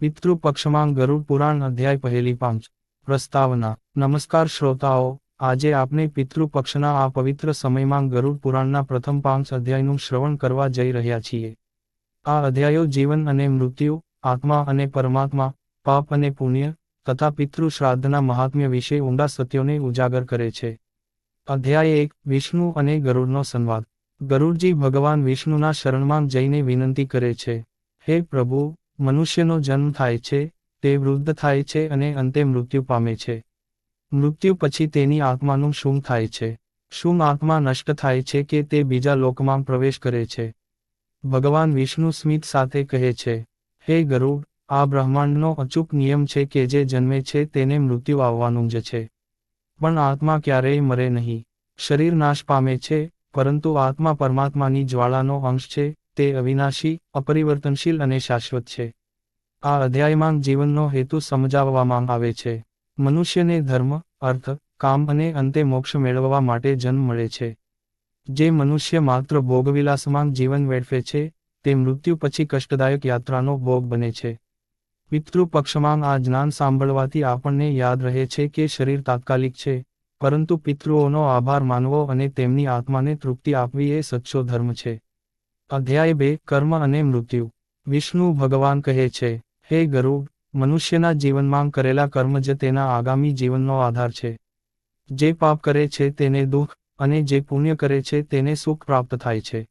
પિતૃ પક્ષમાં ગરુડ પુરાણ અધ્યાય પહેલી પાંચ. પ્રસ્તાવના. નમસ્કાર શ્રોતાઓ, આજે આપણે પિતૃપક્ષના આ પવિત્ર સમયમાં ગરુડ પુરાણના પ્રથમ પાંચ અધ્યાયનું શ્રવણ કરવા જઈ રહ્યા છીએ. આ અધ્યાયો જીવન અને મૃત્યુ, આત્મા અને પરમાત્મા, પાપ અને પુણ્ય, તથા પિતૃ શ્રાદ્ધના મહાત્મ્ય વિશે ઊંડા સત્યોને ઉજાગર કરે છે. અધ્યાય એક, વિષ્ણુ અને ગરુડનો સંવાદ. ગરુડજી ભગવાન વિષ્ણુના શરણમાં જઈને વિનંતી કરે છે. હે પ્રભુ મનુષ્યનો જન્મ થાય છે, તે વૃદ્ધ થાય છે અને અંતે મૃત્યુ પામે છે. મૃત્યુ પછી તેની આત્માનું શું થાય છે? શું આત્મા નષ્ટ થાય છે કે તે બીજા લોકમાં પ્રવેશ કરે છે? ભગવાન વિષ્ણુ સ્મિત સાથે કહે છે, હે ગરુડ, આ બ્રહ્માંડનો અચૂક નિયમ છે કે જે જન્મે છે તેને મૃત્યુ આવવાનું જ છે. પણ આત્મા ક્યારેય મરે નહીં. શરીર નાશ પામે છે, પરંતુ આત્મા પરમાત્માની જ્વાળાનો અંશ છે તે અવિનાશી, અપરિવર્તનશીલ અને શાશ્વત છે. આ અધ્યાયમાં જીવનનો હેતુ સમજાવવામાં આવે છે. મનુષ્યને ધર્મ, અર્થ, કામ અને અંતે મોક્ષ મેળવવા માટે જન્મ મળે છે. જે મનુષ્ય માત્ર ભોગવિલાસમાં જીવન વેડફે છે, તે મૃત્યુ પછી કષ્ટદાયક યાત્રાનો ભોગ બને છે. પિતૃ પક્ષમાં આ જ્ઞાન સાંભળવાથી આપણને યાદ રહે છે કે શરીર તાત્કાલિક છે, પરંતુ પિતૃઓનો આભાર માનવો અને તેમની આત્માને તૃપ્તિ આપવી એ સચ્ચો ધર્મ છે. અધ્યાય બે, કર્મ અને મૃત્યુ. વિષ્ણુ ભગવાન કહે છે, હે ગરુડ, મનુષ્યના જીવનમાં કરેલા કર્મ જ તેના આગામી જીવનનો આધાર છે. જે પાપ કરે છે તેને દુઃખ અને જે પુણ્ય કરે છે તેને સુખ પ્રાપ્ત થાય છે.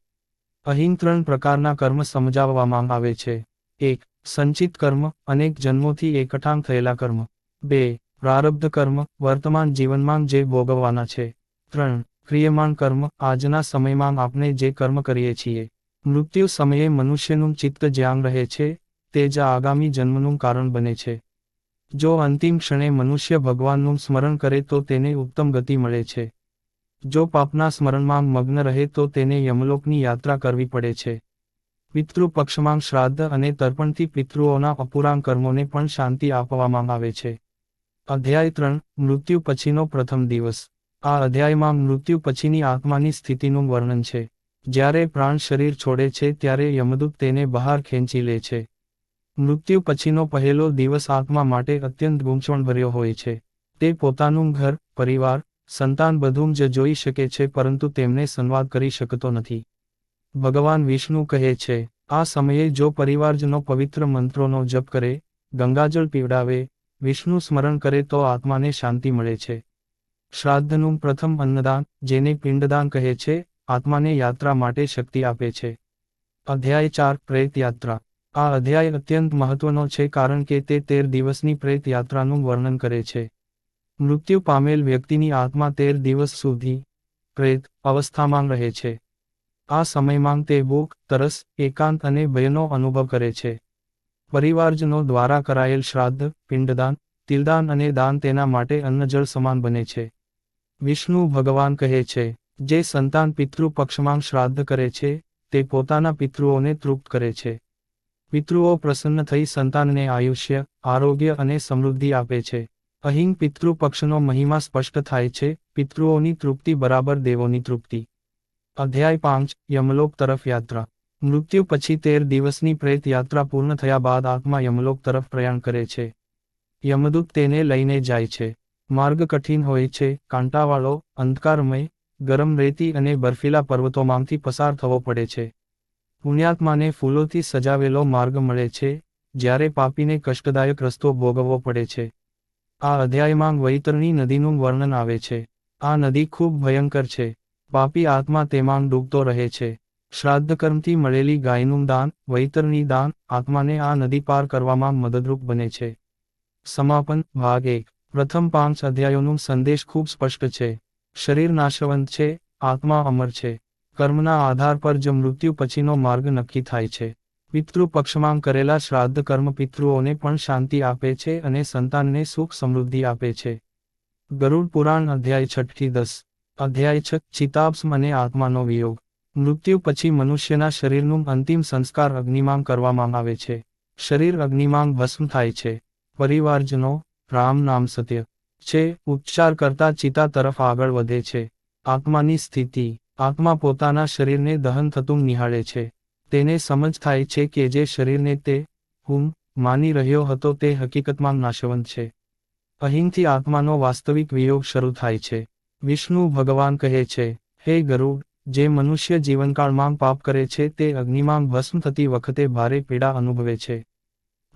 અહીં ત્રણ પ્રકારના કર્મ સમજાવવામાં આવે છે. એક, સંચિત કર્મ અનેક જન્મોથી એકઠાંગ થયેલા કર્મ. બે, પ્રારબ્ધ કર્મ વર્તમાન જીવનમાં જે ભોગવવાના છે. ત્રણ ક્રિયમાન કર્મ આજના સમયમાં આપણે જે કર્મ કરીએ છીએ. મૃત્યુ સમયે મનુષ્યનું ચિત્ત જ્યાં રહે છે, તે જ આગામી જન્મનું કારણ બને છે. જો અંતિમ ક્ષણે મનુષ્ય ભગવાનનું સ્મરણ કરે તો તેને ઉત્તમ ગતિ મળે છે. જો પાપના સ્મરણમાં મગ્ન રહે તો તેને યમલોકની યાત્રા કરવી પડે છે. પિતૃ પક્ષમાં શ્રાદ્ધ અને તર્પણથી પિતૃઓના અપૂરાંગ કર્મોને પણ શાંતિ આપવામાં આવે છે. અધ્યાય ત્રણ, મૃત્યુ પછીનો પ્રથમ દિવસ. આ અધ્યાયમાં મૃત્યુ પછીની આત્માની સ્થિતિનું વર્ણન છે. જ્યારે પ્રાણ શરીર છોડે છે ત્યારે યમદૂત તેને બહાર ખેંચી લે છે. મૃત્યુ પછીનો પહેલો દિવસ આત્મા માટે અત્યંત ગૂંચવણભર્યો હોય છે. તે પોતાનું ઘર, પરિવાર, સંતાન બધું જ જોઈ શકે છે પરંતુ તેમને સંવાદ કરી શકતો નથી. ભગવાન વિષ્ણુ કહે છે, આ સમયે જો પરિવારજનો પવિત્ર મંત્રોનો જપ કરે, ગંગાજળ પીવડાવે, વિષ્ણુ સ્મરણ કરે તો આત્માને શાંતિ મળે છે. શ્રાદ્ધનું પ્રથમ અન્નદાન, જેને પિંડદાન કહે છે આત્માને યાત્રા માટે શક્તિ આપે છે. અધ્યાય ચાર, પ્રેત યાત્રા. આ અધ્યાય અત્યંત મહત્વનો છે કારણ કે તે તેર દિવસની પ્રેત યાત્રાનું વર્ણન કરે છે. મૃત્યુ પામેલ વ્યક્તિની આત્મા તેર દિવસ સુધી પ્રેત અવસ્થામાં રહે છે. આ સમયમાં તે ભૂખ તરસ, એકાંત અને ભયનો અનુભવ કરે છે. પરિવારજનો દ્વારા કરાયેલ શ્રાદ્ધ, પિંડદાન, તિલદાન અને દાન તેના માટે અન્નજળ સમાન બને છે. વિષ્ણુ ભગવાન કહે છે જે સંતાન પિતૃ પક્ષમાં શ્રાદ્ધ કરે છે, તે પોતાના પિતૃઓને તૃપ્ત કરે છે. પિતૃઓ પ્રસન્ન થઈ સંતાનને આયુષ્ય, આરોગ્ય અને સમૃદ્ધિ આપે છે. અહીં પિતૃ પક્ષનો મહિમા સ્પષ્ટ થાય છે, પિતૃઓની તૃપ્તિ બરાબર દેવોની તૃપ્તિ. અધ્યાય પાંચ, યમલોક તરફ યાત્રા. મૃત્યુ પછી તેર દિવસની પ્રેત યાત્રા પૂર્ણ થયા બાદ આત્મા યમલોક તરફ પ્રયાણ કરે છે. યમદૂત તેને લઈને જાય છે. માર્ગ કઠિન હોય છે, કાંટાવાળો, અંધકારમય ગરમ રેતી અને બર્ફીલા પર્વતોમાંથી પસાર થવો પડે છે. પુણ્યાત્માને ફૂલોથી સજાવેલો માર્ગ મળે છે, જ્યારે પાપીને કષ્ટદાયક રસ્તો ભોગવવો પડે છે. આ અધ્યાયમાં વૈતરણી નદીનું વર્ણન આવે છે. આ નદી ખૂબ ભયંકર છે. પાપી આત્મા તેમાં ડૂબતો રહે છે. શ્રાદ્ધ કર્મથી મળેલી ગાયનું દાન, વૈતરણી દાન આત્માને આ નદી પાર કરવામાં મદદરૂપ બને છે. સમાપન ભાગ એક. પ્રથમ પાંચ અધ્યાયોનું સંદેશ ખૂબ સ્પષ્ટ છે. શરીર નાશવંત છે, આત્મા અમર છે. કર્મના આધાર પર જ મૃત્યુ પછીનો માર્ગ નક્કી થાય છે. પિતૃ પક્ષમાં કરેલા શ્રાદ્ધ કર્મ પિતૃઓને પણ શાંતિ આપે છે અને સંતાનને સુખ સમૃદ્ધિ આપે છે. ગરુડ પુરાણ અધ્યાય છઠથી દસ. અધ્યાય છ. ચિતાબ્સ અને આત્માનો વિયોગ. મૃત્યુ પછી મનુષ્યના શરીરનું અંતિમ સંસ્કાર અગ્નિમાં કરવામાં આવે છે. શરીર અગ્નિમાં ભસ્મ થાય છે. પરિવારજનો, રામ નામ સત્ય. છે ઉપચાર કરતા ચિતા તરફ આગળ વધે છે. આત્માની સ્થિતિ. આત્મા પોતાના શરીરને દહન થતું નિહાળે છે. તેને સમજ થાય છે કે જે શરીરને તે હું માની રહ્યો હતો તે હકીકતમાં નાશવંત છે. અહીંથી આત્માનો વાસ્તવિક વિયોગ શરૂ થાય છે. વિષ્ણુ ભગવાન કહે છે, હે ગરુડ, જે મનુષ્ય જીવનકાળમાં પાપ કરે છે તે અગ્નિમાં ભસ્મ થતી વખતે ભારે પીડા અનુભવે છે.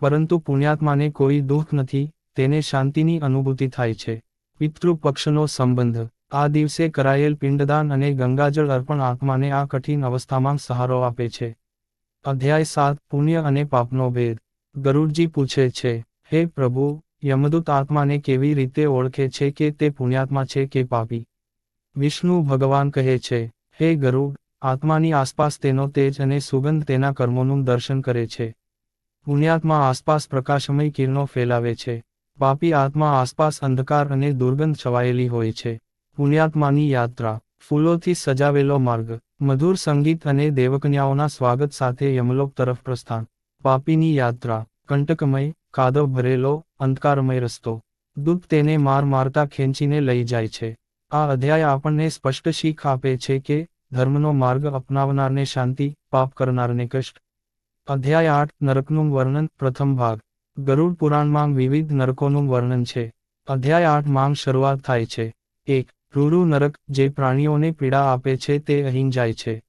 પરંતુ પુણ્યાત્માને કોઈ દુઃખ નથી તેને શાંતિની અનુભૂતિ થાય છે. પિતૃપક્ષનો સંબંધ. આ દિવસે કરાયેલ પિંડદાન અને ગંગાજળ અર્પણ આત્માને આ કઠિન અવસ્થામાં સહારો આપે છે. અધ્યાય સાત, પુણ્ય અને પાપનો ભેદ. ગરુડજી પૂછે છે, હે પ્રભુ, યમદૂત આત્માને કેવી રીતે ઓળખે છે કે તે પુણ્યાત્મા છે કે પાપી? વિષ્ણુ ભગવાન કહે છે, હે ગરુડ, આત્માની આસપાસ તેનો તેજ અને સુગંધ તેના કર્મોનું દર્શન કરે છે. પુણ્યાત્મા આસપાસ પ્રકાશમય કિરણો ફેલાવે છે. પાપી આત્મા આસપાસ અંધકાર અને દુર્ગંધ છવાયેલી હોય છે. પુણ્યાત્માની યાત્રા. ફૂલોથી સજાવેલો માર્ગ. મધુર સંગીત અને દેવકન્યાઓના સ્વાગત સાથે યમલોક તરફ પ્રસ્થાન. પાપીની યાત્રા. કંટકમય, કાદવ ભરેલો, અંધકારમય રસ્તો. દુઃખ તેને માર મારતા ખેંચીને લઈ જાય છે. આ અધ્યાય આપણને સ્પષ્ટ શીખ આપે છે કે, ધર્મનો માર્ગ અપનાવનારને શાંતિ, પાપ કરનારને કષ્ટ. અધ્યાય આઠ, નરકનું વર્ણન, પ્રથમ ભાગ. ગરુડ પુરાણમાં વિવિધ નરકોનું વર્ણન છે. અધ્યાય આઠ માંગ શરૂઆત થાય છે. એક, રૂરુ નરક જે પ્રાણીઓને પીડા આપે છે તે અહીં જાય છે.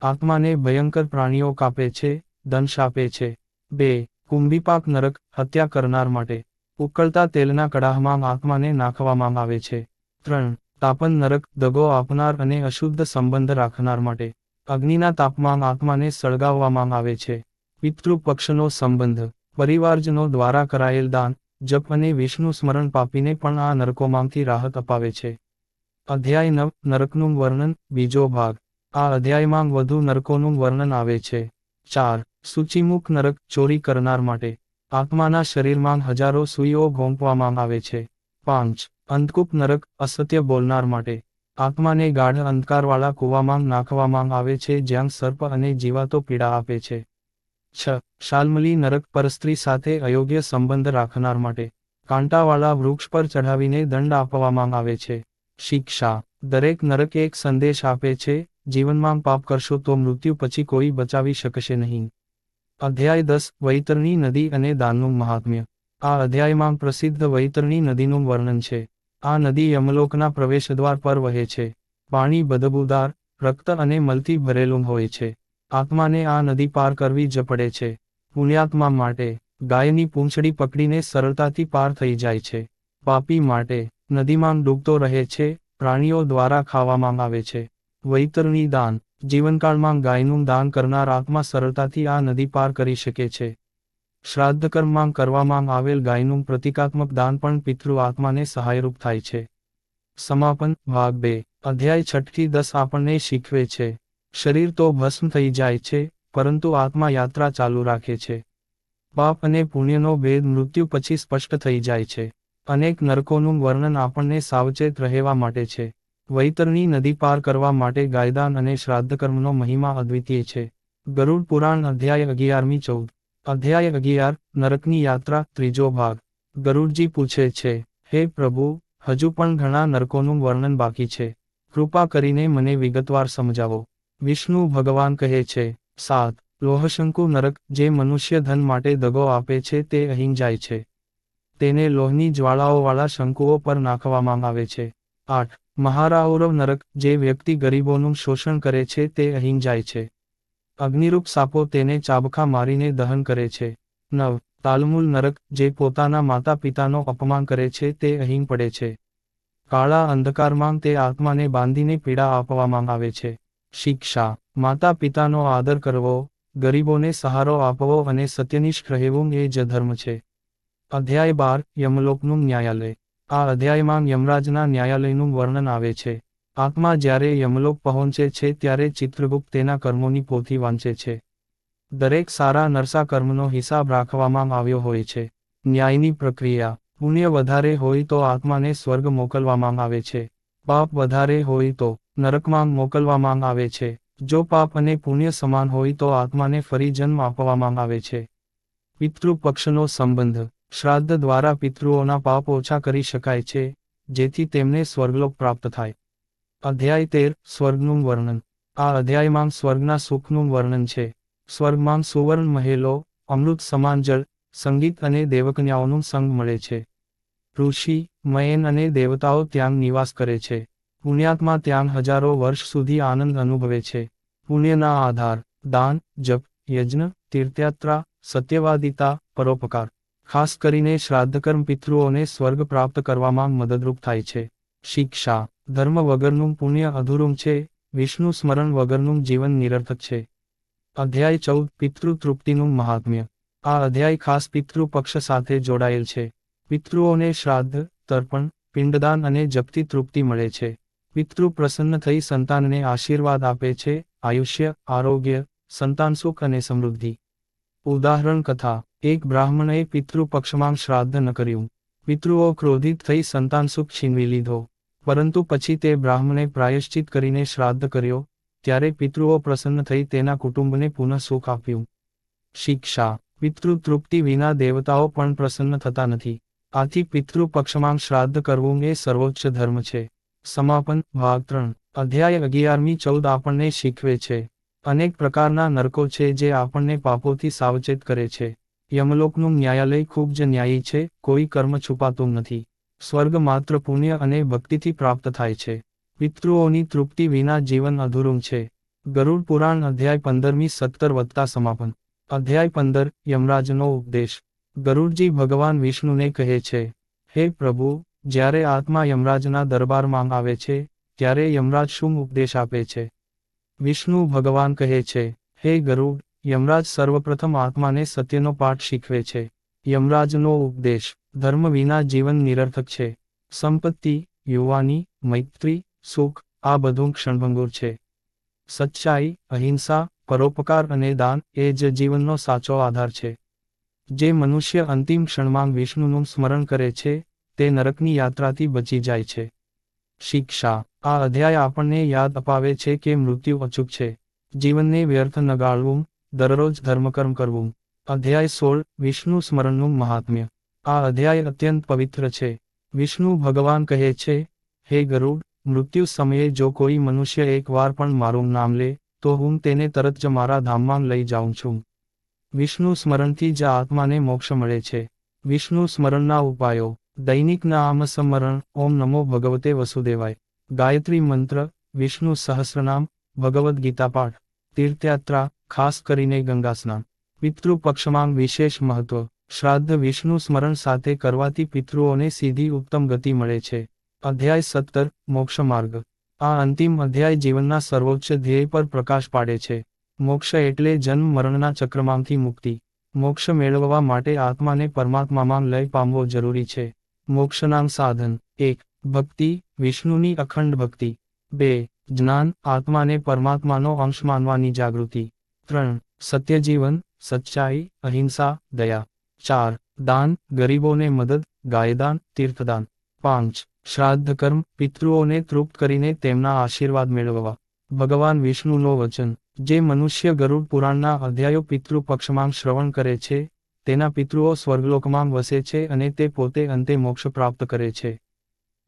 આત્માને ભયંકર પ્રાણીઓ કાપે છે દંશ આપે છે. બે, કુંભીપાક નરક હત્યા કરનાર માટે. ઉકળતા તેલના કડાહમાં આત્માને નાખવામાં આવે છે. ત્રણ, તાપન નરક દગો આપનાર અને અશુદ્ધ સંબંધ રાખનાર માટે. અગ્નિના તાપમાન આત્માને સળગાવવામાં આવે છે. પિતૃ પક્ષનો સંબંધ. પરિવારજનો દ્વારા કરાયેલ દાન, જપ અને વિષ્ણુ સ્મરણ પાપીને પણ આ નરકોમાંથી રાહત અપાવે છે. અધ્યાય નવ, નરકનું વર્ણન, બીજો ભાગ. આ અધ્યાયમાં વધુ નરકોનું વર્ણન આવે છે. ચાર, સૂચિમુખ નરક ચોરી કરનાર માટે. આત્માના શરીરમાં હજારો સુઈઓ ઘોંપવામાં આવે છે. પાંચ, અંધકૂપ નરક અસત્ય બોલનાર માટે. આત્માને ગાઢ અંધકારવાળા કૂવામાં નાખવામાં આવે છે જ્યાં સર્પ અને જીવાતો પીડા આપે છે. છ, શાલ્મલી નરક પરસ્ત્રી સાથે અયોગ્ય સંબંધ રાખનાર માટે કાંટાવાળા વૃક્ષ પર ચઢાવીને દંડ આપવામાં આવે છે. શિક્ષા. દરેક નરક એક સંદેશ આપે છે, જીવનમાં પાપ કરશો તો મૃત્યુ પછી કોઈ બચાવી શકશે નહીં. અધ્યાય દસ, વૈતરણી નદી અને દાનનું મહાત્મ્ય. આ અધ્યાયમાં પ્રસિદ્ધ વૈતરણી નદીનું વર્ણન છે. આ નદી યમલોકના પ્રવેશદ્વાર પર વહે છે. પાણી બદબૂદાર, રક્ત અને મલથી ભરેલું હોય છે. આત્માને આ નદી પાર કરવી જ પડે છે. પુણ્યાત્મા માટે ગાયની પૂંછડી પકડીને સરળતાથી પાર થઈ જાય છે. પાપી માટે નદીમાં ડૂબતો રહે છે, પ્રાણીઓ દ્વારા ખાવામાં આવે છે. વૈતરણી દાન, જીવનકાળમાં ગાયનું દાન કરનાર આત્મા સરળતાથી આ નદી પાર કરી શકે છે. શ્રાદ્ધકર્મમાં કરવામાં આવેલ ગાયનું પ્રતિકાત્મક દાન પણ પિતૃ આત્માને સહાયરૂપ થાય છે. સમાપન, ભાગ બે, અધ્યાય છઠથી દસ આપણને શીખવે છે. શરીર તો ભસ્મ થઈ જાય છે, પરંતુ આત્મા યાત્રા ચાલુ રાખે છે. પાપ અને પુણ્યનો ભેદ મૃત્યુ પછી સ્પષ્ટ થઈ જાય છે. અનેક નરકોનું વર્ણન આપણને સાવચેત રહેવા માટે છે. વૈતરણી નદી પાર કરવા માટે ગાયદાન અને શ્રાદ્ધકર્મનો મહિમા અદ્વિતીય છે. ગરુડ પુરાણ અધ્યાય અગિયારમી ચૌદ. અધ્યાય અગિયાર, નરકની યાત્રા, ત્રીજો ભાગ. ગરુડજી પૂછે છે, હે પ્રભુ, હજુ પણ ઘણા નરકોનું વર્ણન બાકી છે. કૃપા કરીને મને વિગતવાર સમજાવો. વિષ્ણુ ભગવાન કહે છે, સાત, લોહશંકુ નરક જે મનુષ્ય ધન માટે દગો આપે છે તે અહીં જાય છે. તેને લોહની જ્વાળાઓવાળા શંકુઓ પર નાખવામાં આવે છે. આઠ મહારાઉરવ નરક જે વ્યક્તિ ગરીબોનું શોષણ કરે છે તે અહીં જાય છે. અગ્નિરૂપ સાપો તેને ચાબખા મારીને દહન કરે છે. નવ, તાલમુલ નરક જે પોતાના માતા પિતાનો અપમાન કરે છે તે અહીં પડે છે. કાળા અંધકારમાં તે આત્માને બાંધીને પીડા આપવામાં આવે છે. શિક્ષા માતા પિતાનો આદર કરવો, ગરીબોને સહારો આપવો અને સત્યનિષ્ઠ રહેવું એ જ ધર્મ છે. અધ્યાય બાર, યમલોકનું ન્યાયાલય. આ અધ્યાયમાં યમરાજના ન્યાયાલયનું વર્ણન આવે છે. આત્મા જ્યારે યમલોક પહોંચે છે ત્યારે ચિત્રગુપ્ત તેના કર્મોની પોથી વાંચે છે. દરેક સારા નરસા કર્મનો હિસાબ રાખવામાં આવ્યો હોય છે. ન્યાયની પ્રક્રિયા, પુણ્ય વધારે હોય તો આત્માને સ્વર્ગ મોકલવામાં આવે છે. પાપ વધારે હોય તો નરકમાં મોકલવામાં આવે છે. જો પાપ અને પુણ્ય સમાન હોય તો આત્માને ફરી જન્મ આપવામાં આવે છે. પિતૃપક્ષનો સંબંધ. શ્રાદ્ધ દ્વારા પિતૃઓના પાપ ઓછા કરી શકાય છે, જેથી તેમને સ્વર્ગલોક પ્રાપ્ત થાય. અધ્યાય તેર, સ્વર્ગનું વર્ણન. આ અધ્યાયમાં સ્વર્ગના સુખનું વર્ણન છે. સ્વર્ગમાં સુવર્ણ મહેલો, અમૃત સમાન જળ, સંગીત અને દેવકન્યાઓનું સંગ મળે છે. ઋષિ, મયન અને દેવતાઓ ત્યાં નિવાસ કરે છે. પુણ્યાત્મા ત્યાં હજારો વર્ષ સુધી આનંદ અનુભવે છે. પુણ્યના આધાર, દાન, જપ, યજ્ઞ, તીર્થયાત્રા, સત્યવાદિતા, પરોપકાર. ખાસ કરીને શ્રાદ્ધકર્મ પિતૃઓને સ્વર્ગ પ્રાપ્ત કરવામાં મદદરૂપ થાય છે. શિક્ષા, ધર્મ વગરનું પુણ્ય અધૂરું છે. વિષ્ણુ સ્મરણ વગરનું જીવન નિરર્થક છે. અધ્યાય ચૌદ, પિતૃ તૃપ્તિનું મહાત્મ્ય. આ અધ્યાય ખાસ પિતૃ પક્ષ સાથે જોડાયેલ છે. પિતૃઓને શ્રાદ્ધ, તર્પણ, પિંડદાન અને જપતી તૃપ્તિ મળે છે. પિતૃ પ્રસન્ન થઈ સંતાનને આશીર્વાદ આપે છે, આયુષ્ય, આરોગ્ય, સંતાન સુખ અને સમૃદ્ધિ. ઉદાહરણ કથા, એક બ્રાહ્મણએ પિતૃ પક્ષમાં શ્રાદ્ધ ન કર્યું. પિતૃઓ ક્રોધિત થઈ સંતાન સુખ છીનવી લીધો. પરંતુ પછી તે બ્રાહ્મણે પ્રાયશ્ચિત કરીને શ્રાદ્ધ કર્યો, ત્યારે પિતૃઓ પ્રસન્ન થઈ તેના કુટુંબને પુનઃ સુખ આપ્યું. શિક્ષા, પિતૃ તૃપ્તિ વિના દેવતાઓ પણ પ્રસન્ન થતા નથી. આથી પિતૃ પક્ષમાં શ્રાદ્ધ કરવું એ સર્વોચ્ચ ધર્મ છે. સમાપન ભાગ ત્રણ. અધ્યાય અગિયારમી ચૌદ આપણને શીખવે છે. અનેક પ્રકારના નરકો છે જે આપણને પાપોથી સાવચેત કરે છે. યમલોકનું ન્યાયાલય ખૂબ જ ન્યાયી છે, કોઈ કર્મ છુપાતું નથી. સ્વર્ગ માત્ર પુણ્ય અને ભક્તિથી પ્રાપ્ત થાય છે. પિતૃઓની તૃપ્તિ વિના જીવન અધૂરું છે. ગરુડ પુરાણ અધ્યાય પંદરમી સત્તર વત્તા સમાપન. અધ્યાય પંદર, યમરાજનો ઉપદેશ. ગરુડજી ભગવાન વિષ્ણુને કહે છે, હે પ્રભુ જ્યારે આત્મા યમરાજના દરબારમાં આવે છે, ત્યારે યમરાજ શું ઉપદેશ આપે છે? વિષ્ણુ ભગવાન કહે છે, હે ગરુડ, યમરાજ સર્વપ્રથમ આત્માને સત્યનો પાઠ શીખવે છે. યમરાજનો ઉપદેશ, ધર્મ વિના જીવન નિરર્થક છે. સંપત્તિ, યુવાની, મૈત્રી, સુખ, આ બધું ક્ષણભંગુર છે. સચ્ચાઈ, અહિંસા, પરોપકાર અને દાન, એ જ જીવનનો સાચો આધાર છે. જે મનુષ્ય અંતિમ ક્ષણમાં વિષ્ણુનું સ્મરણ કરે છે તે નરકની યાત્રાથી બચી જાય છે. શિક્ષા. આ અધ્યાય આપણને યાદ અપાવે છે કે મૃત્યુ અચૂક છે. જીવનને વ્યર્થ ન ગાળવું દરરોજ ધર્મકર્મ કરવું. અધ્યાય સોળ, વિષ્ણુ સ્મરણનું મહાત્મ્ય. આ અધ્યાય અત્યંત પવિત્ર છે. વિષ્ણુ ભગવાન કહે છે, હે ગરુડ, મૃત્યુ સમયે જો કોઈ મનુષ્ય એકવાર પણ મારું નામ લે, તો હું તેને તરત જ મારા ધામમાં લઈ જાઉં છું. વિષ્ણુ સ્મરણથી જ આત્માને મોક્ષ મળે છે. વિષ્ણુ સ્મરણના ઉપાયો. દૈનિક આમ સ્મરણ ઓમ નમો ભગવતે વસુદેવાય. ગાયત્રી મંત્ર, વિષ્ણુ સહસ્રનામ, ભગવદ્ ગીતા પાઠ, તીર્થયાત્રા, ખાસ કરીને ગંગા સ્નાન. પિતૃ પક્ષમાં વિશેષ મહત્વ, શ્રાદ્ધ વિષ્ણુ સ્મરણ સાથે કરવાથી પિતૃઓને સીધી ઉત્તમ ગતિ મળે છે. અધ્યાય સત્તર, મોક્ષ માર્ગ. આ અંતિમ અધ્યાય જીવનના સર્વોચ્ચ ધ્યેય પર પ્રકાશ પાડે છે. મોક્ષ એટલે જન્મ મરણના ચક્રમાંથી મુક્તિ. મોક્ષ મેળવવા માટે આત્માને પરમાત્મામાં લય પામવો જરૂરી છે. મોક્ષનામ સાધન. એક, ભક્તિ, વિષ્ણુની અખંડ ભક્તિ. બે, જ્ઞાન, આત્માને પરમાત્માનો અંશ માનવાની જાગૃતિ. ત્રણ, સત્યજીવન, સચ્ચાઈ, અહિંસા, દયા. ચાર, દાન, ગરીબોને મદદ, ગાયદાન, તીર્થદાન. પાંચ, શ્રાદ્ધ કર્મ, પિતૃઓને તૃપ્ત કરીને તેમના આશીર્વાદ મેળવવા. ભગવાન વિષ્ણુનો વચન. જે મનુષ્ય ગરુડ પુરાણના અધ્યાયો પિતૃ પક્ષમાં શ્રવણ કરે છે તેના પિતૃઓ સ્વર્ગલોકમાં વસે છે અને તે પોતે અંતે મોક્ષ પ્રાપ્ત કરે છે.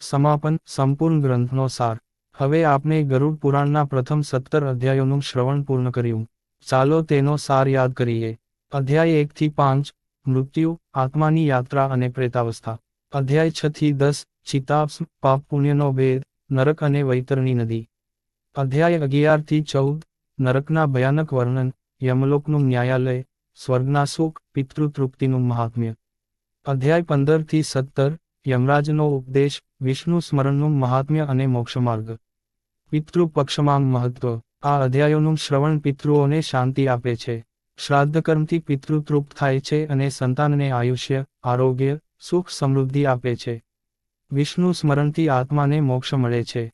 સમાપન, સંપૂર્ણ ગ્રંથનો સાર. હવે આપણે ગરુડ પુરાણના પ્રથમ સત્તર અધ્યાયોનું શ્રવણ પૂર્ણ કર્યું. ચાલો તેનો સાર યાદ કરીએ. અધ્યાય એકથી પાંચ, મૃત્યુ, આત્માની યાત્રા અને પ્રેતાવસ્થા. અધ્યાય છ થી દસ ચિતાપ્સ પાપ પુણ્યનો ભેદ, નરક અને વૈતરણી નદી. અધ્યાય અગિયારથી ચૌદ, નરકના ભયાનક વર્ણન, યમલોકનું ન્યાયાલય સ્વર્ગના સુખ, પિતૃતૃપ્તિનું મહાત્મ્ય. અધ્યાય પંદરથી સત્તર, યમરાજનો ઉપદેશ, વિષ્ણુ સ્મરણનું મહાત્મ્ય અને મોક્ષમાર્ગ. પિતૃ પક્ષમાં મહત્વ. આ અધ્યાયોનું શ્રવણ પિતૃઓને શાંતિ આપે છે. શ્રાદ્ધકર્મથી પિતૃતૃપ્ત થાય છે અને સંતાનને આયુષ્ય, આરોગ્ય, સુખ સમૃદ્ધિ આપે છે. વિષ્ણુ સ્મરણથી આત્માને મોક્ષ મળે છે.